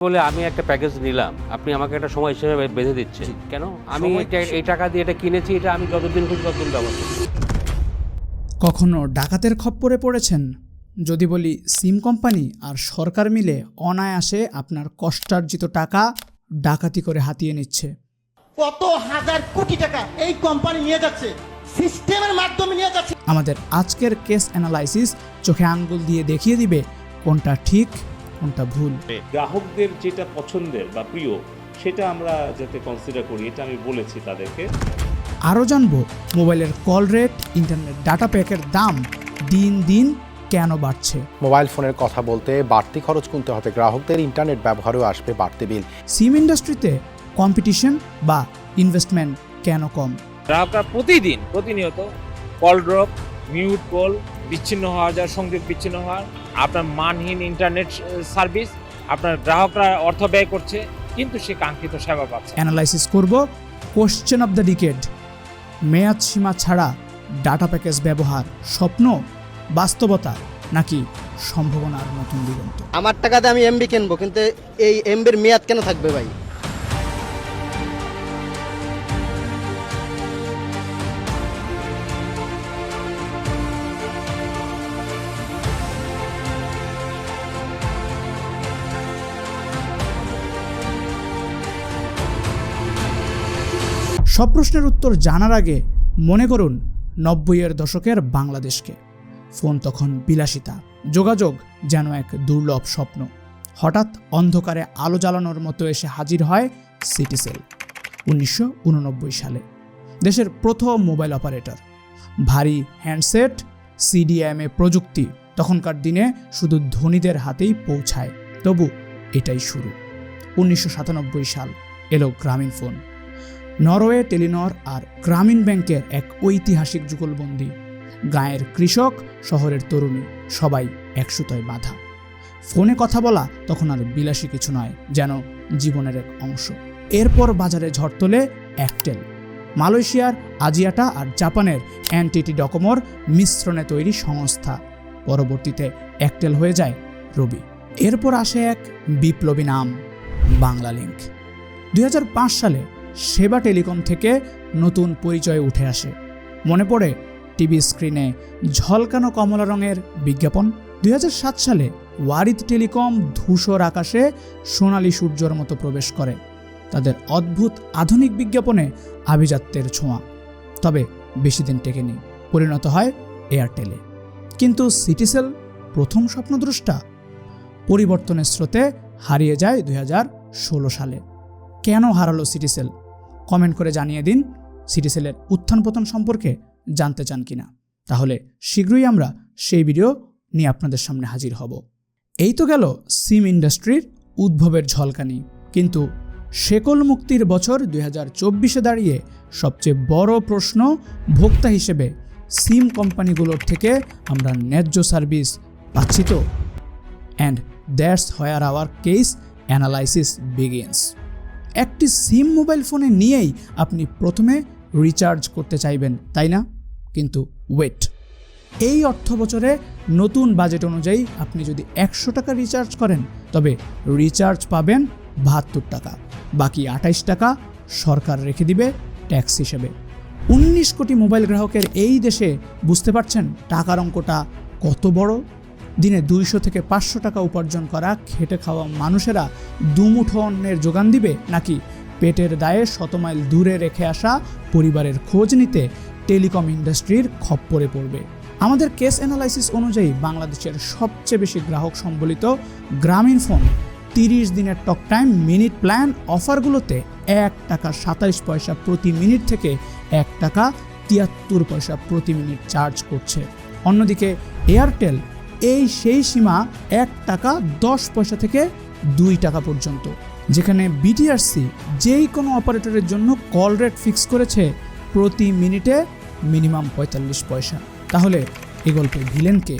বলে আমি একটা প্যাকেজ নিলাম আপনি আমাকে একটা সময় হিসেবে বেঁধে দিচ্ছেন। কেন? আমি এটা- এই টাকা দিয়ে এটা কিনেছি এটা আমি যতদিন খুশি ততদিন ব্যবহার কখনো ডাকাতের খপ্পরে পড়েছেন? যদি বলি সিম কোম্পানি আর সরকার মিলে অনায়াসে আপনার কষ্টার্জিত টাকা ডাকাতি করে হাতিয়ে নিচ্ছে। কত হাজার কোটি টাকা এই কোম্পানি নিয়ে যাচ্ছে সিস্টেমের মাধ্যমে নিয়ে যাচ্ছে। আমাদের আজকের কেস অ্যানালাইসিস চোখে আঙ্গুল দিয়ে দেখিয়ে দিবে কোনটা ঠিক কোনটা ভুল? গ্রাহকদের যেটা পছন্দের বা প্রিয় সেটা আমরা যাতে কনসিডার করি এটা আমি বলেছি তাদেরকে। আরও জানব মোবাইলের কল রেট ইন্টারনেট ডাটা প্যাকের দাম দিন দিন কেন বাড়ছে? মোবাইল ফোনের কথা বলতে বাড়তি খরচ গুনতে হবে গ্রাহকদের ইন্টারনেট ব্যবহারেও আসবে বাড়তি বিল। সিম ইন্ডাস্ট্রিতে কম্পিটিশন বা ইনভেস্টমেন্ট কেন কম? গ্রাহকরা প্রতিদিন প্রতিনিয়ত কল ড্রপ মিউট কল বিচ্ছিন্ন হওয়া যাওয়ার সংযোগ বিচ্ছিন্ন হওয়ার আপনার মানহীন ইন্টারনেট সার্ভিস আপনার গ্রাহকরা অর্থ ব্যয় করছে কিন্তু সে কাঙ্ক্ষিত সেবা পাচ্ছে অ্যানালাইসিস করব কোশ্চেন অফ দ্য ডিকেড মেয়াদ সীমা ছাড়া ডাটা প্যাকেজ ব্যবহার স্বপ্ন বাস্তবতা নাকি সম্ভাবনার নতুন দিগন্ত? আমার টাকাতে আমি এমবি কিনবো কিন্তু এই এমবির মেয়াদ কেন থাকবে ভাই? সব প্রশ্নের উত্তর জানার আগে মনে করুন নব্বইয়ের দশকের বাংলাদেশকে। ফোন তখন বিলাসিতা, যোগাযোগ যেন এক দুর্লভ স্বপ্ন। হঠাৎ অন্ধকারে আলো জ্বালানোর মতো এসে হাজির হয় সিটিসেল উনিশশো উননব্বই সালে। দেশের প্রথম মোবাইল অপারেটর। ভারী হ্যান্ডসেট, সিডিএমএ প্রযুক্তি তখনকার দিনে শুধু ধনীদের হাতেই পৌঁছায়। তবু এটাই শুরু। উনিশশো সাতানব্বই সাল এলো গ্রামীণ ফোন। নরওয়ে টেলিনর আর গ্রামীণ ব্যাংকের এক ঐতিহাসিক যুগলবন্দি। গায়ের কৃষক, শহরের তরুণী, সবাই একসুতোয় বাধা। ফোনে কথা বলা তখন আর বিলাসী কিছু নয়, যেন জীবনের এক অংশ। এরপর বাজারে ঝড় তোলে একটেল। মালয়েশিয়ার আজিয়াটা আর জাপানের অ্যান্টিটি ডকোমোর মিশ্রণে তৈরি সংস্থা। পরবর্তীতে একটেল হয়ে যায় রবি। এরপর আসে এক বিপ্লবী নাম বাংলা লিঙ্ক দুই হাজার পাঁচ সালে সেবা টেলিকম থেকে নতুন পরিচয় উঠে আসে। মনে পড়ে টিভি স্ক্রিনে ঝলকানো কমলা রঙের বিজ্ঞাপন। দুই হাজার সাত সালে ওয়ারিদ টেলিকম ধূসর আকাশে সোনালী সূর্যর মতো প্রবেশ করে। তাদের অদ্ভুত আধুনিক বিজ্ঞাপনে আভিজাত্যের ছোঁয়া। তবে বেশি দিন টেকেনি। পরিণত হয় এয়ারটেলে। কিন্তু সিটিসেল প্রথম স্বপ্নদ্রষ্টা পরিবর্তনের স্রোতে হারিয়ে যায় দুই হাজার ষোলো সালে। কেন হারালো সিটিসেল? কমেন্ট করে জানিয়ে দিন সিটিসেলের উত্থান পতন সম্পর্কে জানতে চান কিনা। তাহলে শীঘ্রই আমরা সেই ভিডিও নিয়ে আপনাদের সামনে হাজির হব। এই তো গেল সিম ইন্ডাস্ট্রির উদ্ভবের ঝলকানি। কিন্তু শেকল মুক্তির বছর দুই দাঁড়িয়ে সবচেয়ে বড় প্রশ্ন ভোক্তা হিসেবে সিম কোম্পানিগুলোর থেকে আমরা ন্যায্য সার্ভিস পাচ্ছি তো? And that's where our case analysis begins একটি সিম মোবাইল ফোনে নিয়েই আপনি প্রথমে রিচার্জ করতে চাইবেন, তাই না? কিন্তু ওয়েট এই অর্থ বছরে নতুন বাজেট অনুযায়ী আপনি যদি একশো টাকা রিচার্জ করেন, তবে রিচার্জ পাবেন বাহাত্তর টাকা, বাকি আঠাইশ টাকা সরকার রেখে দিবে ট্যাক্স হিসেবে। উনিশ কোটি মোবাইল গ্রাহকের এই দেশে বুঝতে পারছেন টাকার অঙ্কটা কত বড়? দিনে দুইশো থেকে পাঁচশো টাকা উপার্জন করা, খেটে খাওয়া মানুষেরা দুমুঠো অন্নের যোগান দিবে? নাকি পেটের দায়ে শত মাইল দূরে রেখে আসা পরিবারের খোঁজ নিতে টেলিকম ইন্ডাস্ট্রির খপ্পরে পড়বে? আমাদের কেস অ্যানালাইসিস অনুযায়ী বাংলাদেশের সবচেয়ে বেশি গ্রাহক সম্বলিত গ্রামীণ ফোন তিরিশ দিনের টক টাইম মিনিট প্ল্যান অফারগুলোতে এক টাকা সাতাইশ পয়সা প্রতি মিনিট থেকে এক টাকা তিয়াত্তর পয়সা প্রতি মিনিট চার্জ করছে। অন্যদিকে এয়ারটেল এই সেই সীমা এক টাকা দশ পয়সা থেকে দুই টাকা পর্যন্ত। যেখানে বিটিআরসি যেই কোনো অপারেটরের জন্য কল রেট ফিক্স করেছে প্রতি মিনিটে মিনিমাম পঁয়তাল্লিশ পয়সা। তাহলে এ গল্পের ভিলেনকে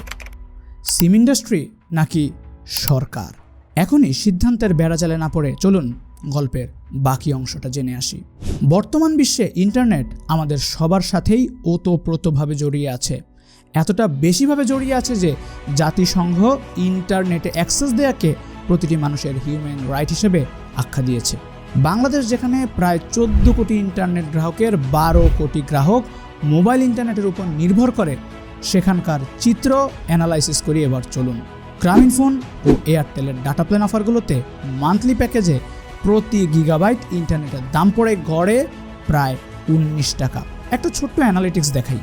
সিম ইন্ডাস্ট্রি নাকি সরকার? এখনই সিদ্ধান্তের বেড়াজালে না পড়ে চলুন গল্পের বাকি অংশটা জেনে আসি। বর্তমান বিশ্বে ইন্টারনেট আমাদের সবার সাথেই ওতপ্রোতভাবে জড়িয়ে আছে। এতটা বেশিভাবে জড়িয়ে আছে যে জাতিসংঘ ইন্টারনেটে অ্যাক্সেস দেয়াকে প্রতিটি মানুষের হিউম্যান রাইট হিসেবে আখ্যা দিয়েছে। বাংলাদেশ, যেখানে প্রায় চোদ্দ কোটি ইন্টারনেট গ্রাহকের, বারো কোটি গ্রাহক মোবাইল ইন্টারনেটের উপর নির্ভর করে, সেখানকার চিত্র অ্যানালাইসিস করি এবার চলুন। গ্রামীণ ফোন ও এয়ারটেলের ডাটা প্ল্যান অফারগুলোতে মান্থলি প্যাকেজে প্রতি গিগাবাইট ইন্টারনেটের দাম পড়ে গড়ে প্রায় উনিশ টাকা। একটা ছোট্ট অ্যানালিটিক্স দেখাই।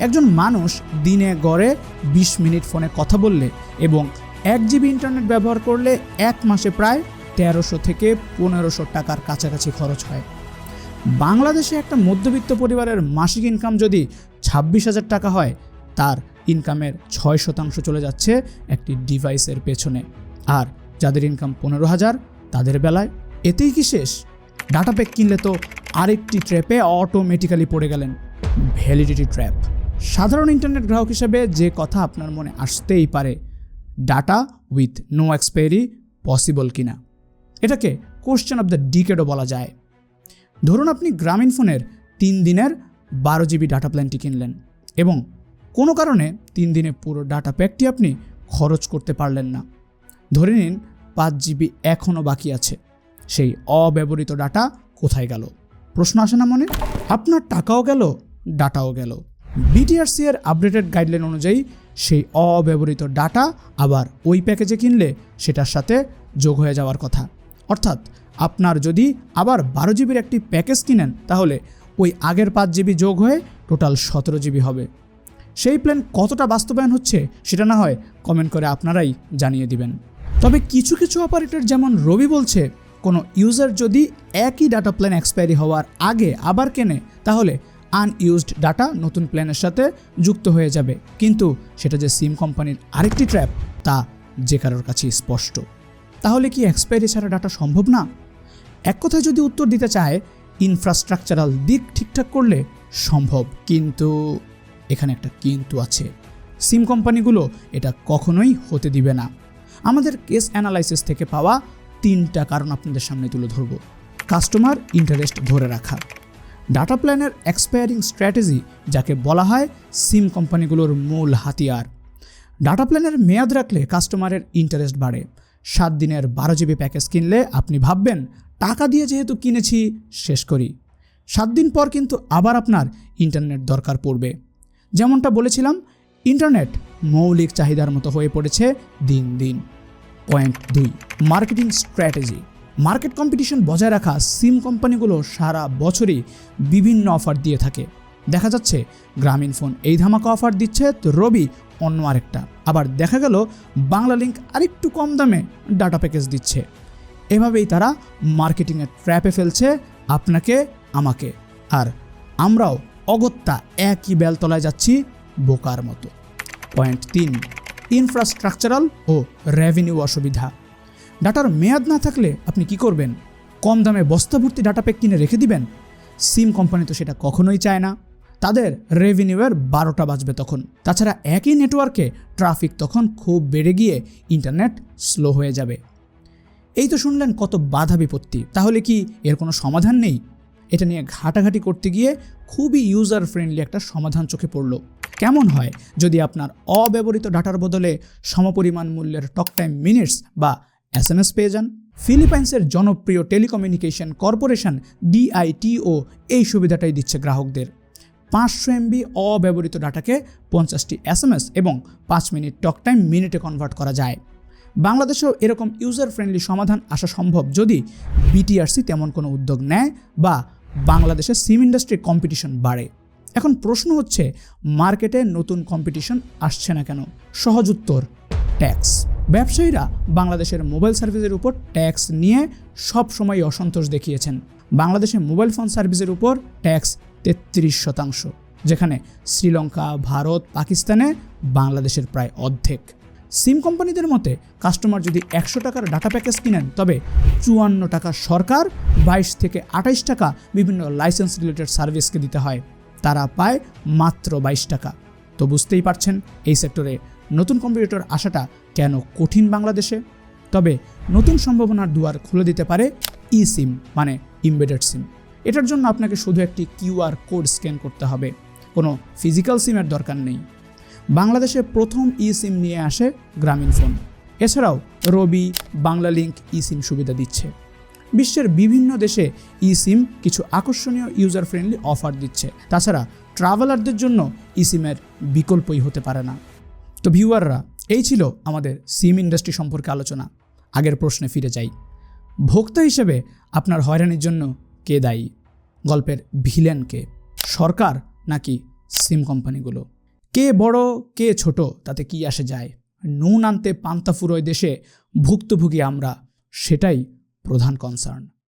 একজন মানুষ দিনে গড়ে বিশ মিনিট ফোনে কথা বললে এবং এক জিবি ইন্টারনেট ব্যবহার করলে এক মাসে প্রায় তেরোশো থেকে পনেরোশো টাকার কাছাকাছি খরচ হয়। বাংলাদেশে একটা মধ্যবিত্ত পরিবারের মাসিক ইনকাম যদি ছাব্বিশ হাজার টাকা হয়, তার ইনকামের ছয় শতাংশ চলে যাচ্ছে একটি ডিভাইসের পেছনে। আর যাদের ইনকাম পনেরো হাজার, তাদের বেলায় এতেই কি শেষ? ডাটা প্যাক কিনলে তো আরেকটি ট্র্যাপে অটোমেটিক্যালি পড়ে গেলেন। ভ্যালিডিটি ট্র্যাপ সাধারণ ইন্টারনেট গ্রাহক হিসেবে যে কথা আপনার মনে আসতেই পারে data with no expiry possible কিনা? এটাকে কোশ্চেন অফ দ্য ডিকেডও বলা যায়। ধরুন আপনি গ্রামীণ ফোনের তিন দিনের বারো জিবি ডাটা প্ল্যানটি কিনলেন এবং কোনো কারণে তিন দিনে পুরো ডাটা প্যাকটি আপনি খরচ করতে পারলেন না। ধরে নিন পাঁচ জিবি এখনও বাকি আছে, সেই অব্যবহৃত ডাটা কোথায় গেল? প্রশ্ন আসে না মনে? আপনার টাকাও গেল ডাটাও গেল। বিটিআরসি এর আপডেটেড গাইডলাইন অনুযায়ী সেই অব্যবহৃত ডাটা আবার ওই প্যাকেজে কিনলে সেটার সাথে যোগ হয়ে যাওয়ার কথা। অর্থাৎ আপনার যদি আবার বারো জিবির একটি প্যাকেজ কিনেন, তাহলে ওই আগের পাঁচ জিবি যোগ হয়ে টোটাল সতেরো জিবি হবে। সেই প্ল্যান কতটা বাস্তবায়ন হচ্ছে সেটা না হয় কমেন্ট করে আপনারাই জানিয়ে দিবেন। তবে কিছু কিছু অপারেটর যেমন রবি বলছে, কোনো ইউজার যদি একই ডাটা প্ল্যান এক্সপায়ারি হওয়ার আগে আবার কেনে, তাহলে আনইউজড ডাটা নতুন প্ল্যানের সাথে যুক্ত হয়ে যাবে। কিন্তু সেটা যে সিম কোম্পানির আরেকটি ট্র্যাপ তা যে কারোর কাছে স্পষ্ট। তাহলে কি এক্সপায়ারি ছাড়া ডাটা সম্ভব না? এক কথায় যদি উত্তর দিতে চায় ইনফ্রাস্ট্রাকচারাল দিক ঠিকঠাক করলে সম্ভব। কিন্তু এখানে একটা কিন্তু আছে। সিম কোম্পানিগুলো এটা কখনোই হতে দিবে না। আমাদের কেস অ্যানালাইসিস থেকে পাওয়া তিনটা কারণ আপনাদের সামনে তুলে ধরব। কাস্টমার ইন্টারেস্ট ধরে রাখা। ডাটা প্ল্যানের এক্সপায়ারিং স্ট্র্যাটেজি, যাকে বলা হয় সিম কোম্পানিগুলোর মূল হাতিয়ার। ডাটা প্ল্যানের মেয়াদ রাখলে কাস্টমারের ইন্টারেস্ট বাড়ে। সাত দিনের বারো জিবি প্যাকেজ কিনলে আপনি ভাববেন, টাকা দিয়ে যেহেতু কিনেছি, শেষ করি। সাত দিন পর কিন্তু আবার আপনার ইন্টারনেট দরকার পড়বে। যেমনটা বলেছিলাম, ইন্টারনেট মৌলিক চাহিদার মতো হয়ে পড়েছে দিন দিন। পয়েন্ট দুই, মার্কেটিং স্ট্র্যাটেজি। মার্কেট কম্পিটিশন বজায় রাখা সিম কোম্পানিগুলো সারা বছরই বিভিন্ন অফার দিয়ে থাকে। দেখা যাচ্ছে, গ্রামীণ ফোন এই ধামাকা অফার দিচ্ছে তো রবি অন্য আরেকটা। আবার দেখা গেল, বাংলা লিঙ্ক আরেকটু কম দামে ডাটা প্যাকেজ দিচ্ছে। এভাবেই তারা মার্কেটিংয়ের ট্র্যাপে ফেলছে আপনাকে, আমাকে। আর আমরাও অগত্যা একই বেলতলায় যাচ্ছি বোকার মতো। পয়েন্ট তিন ইনফ্রাস্ট্রাকচারাল ও রেভিনিউ অসুবিধা। ডাটার মেয়াদ না থাকলে আপনি কি করবেন? কম দামে বস্তা ভর্তি ডাটা প্যাক কিনে রেখে দিবেন? সিম কোম্পানি তো সেটা কখনোই চায় না। তাদের রেভিনিউয়ের বারোটা বাজবে তখন। তাছাড়া একই নেটওয়ার্কে ট্রাফিক তখন খুব বেড়ে গিয়ে ইন্টারনেট স্লো হয়ে যাবে। এই তো শুনলেন কত বাধা বিপত্তি। তাহলে কি এর কোনো সমাধান নেই? এটা নিয়ে ঘাটাঘাটি করতে গিয়ে খুবই ইউজার ফ্রেন্ডলি একটা সমাধান চোখে পড়ল। কেমন হয়? যদি আপনার অব্যবহৃত ডাটার বদলে সমপরিমাণ মূল্যের টক টাইম মিনিটস বা এস এম এস পেয়ে যান। ফিলিপাইন্সের জনপ্রিয় টেলিকমিউনিকেশন কর্পোরেশন ডিআইটিও এই সুবিধাটাই দিচ্ছে গ্রাহকদের। পাঁচশো এমবি অব্যবহৃত ডাটাকে পঞ্চাশটি এস এম এস এবং পাঁচ মিনিট টক টাইম মিনিটে কনভার্ট করা যায়। বাংলাদেশেও এরকম ইউজার ফ্রেন্ডলি সমাধান আসা সম্ভব যদি বিটিআরসি তেমন কোনো উদ্যোগ নেয় বা বাংলাদেশের সিম ইন্ডাস্ট্রি কম্পিটিশন বাড়ে। এখন প্রশ্ন হচ্ছে মার্কেটে নতুন কম্পিটিশন আসছে না কেন? সহজ উত্তর ট্যাক্স। ব্যবসায়ীরা বাংলাদেশের মোবাইল সার্ভিসের উপর ট্যাক্স নিয়ে সব সময় অসন্তোষ দেখিয়েছেন। বাংলাদেশে মোবাইল ফোন সার্ভিসের উপর ট্যাক্স তেত্রিশ শতাংশ, যেখানে শ্রীলঙ্কা, ভারত, পাকিস্তানে বাংলাদেশের প্রায় অর্ধেক। সিম কোম্পানিদের মতে, কাস্টমার যদি একশো টাকার ডাটা প্যাকেজ কিনেন, তবে চুয়ান্ন টাকা সরকার বাইশ থেকে আঠাইশ টাকা বিভিন্ন লাইসেন্স রিলেটেড সার্ভিসকে দিতে হয়। তারা পায় মাত্র বাইশ টাকা। তো বুঝতেই পারছেন, এই সেক্টরে নতুন কম্পিউটার আসাটা কেন কঠিন বাংলাদেশে? তবে নতুন সম্ভাবনার দুয়ার খুলে দিতে পারে ই সিম মানে ইমবেডেড সিম এটার জন্য আপনাকে শুধু একটি কিউআর কোড স্ক্যান করতে হবে। কোনো ফিজিক্যাল সিমের দরকার নেই। বাংলাদেশে প্রথম ই সিম নিয়ে আসে গ্রামীণ ফোন। এছাড়াও রবি বাংলা লিঙ্ক ই সিম সুবিধা দিচ্ছে। বিশ্বের বিভিন্ন দেশে ই সিম কিছু আকর্ষণীয় ইউজার ফ্রেন্ডলি অফার দিচ্ছে। তাছাড়া ট্রাভেলারদের জন্য ই সিমের বিকল্পই হতে পারে না। তো ভিউয়াররা, এই ছিল আমাদের সিম ইন্ডাস্ট্রি সম্পর্কে আলোচনা। আগের প্রশ্নে ফিরে যাই। ভোক্তা হিসেবে আপনার হয়রানির জন্য কে দায়ী? গল্পের ভিলেনকে সরকার নাকি সিম কোম্পানিগুলো? কে বড়, কে ছোট, তাতে কি আসে যায়? নুন আনতে পান্তা ফুরোয় দেশে ভুক্তভোগী আমরা, সেটাই প্রধান কনসার্ন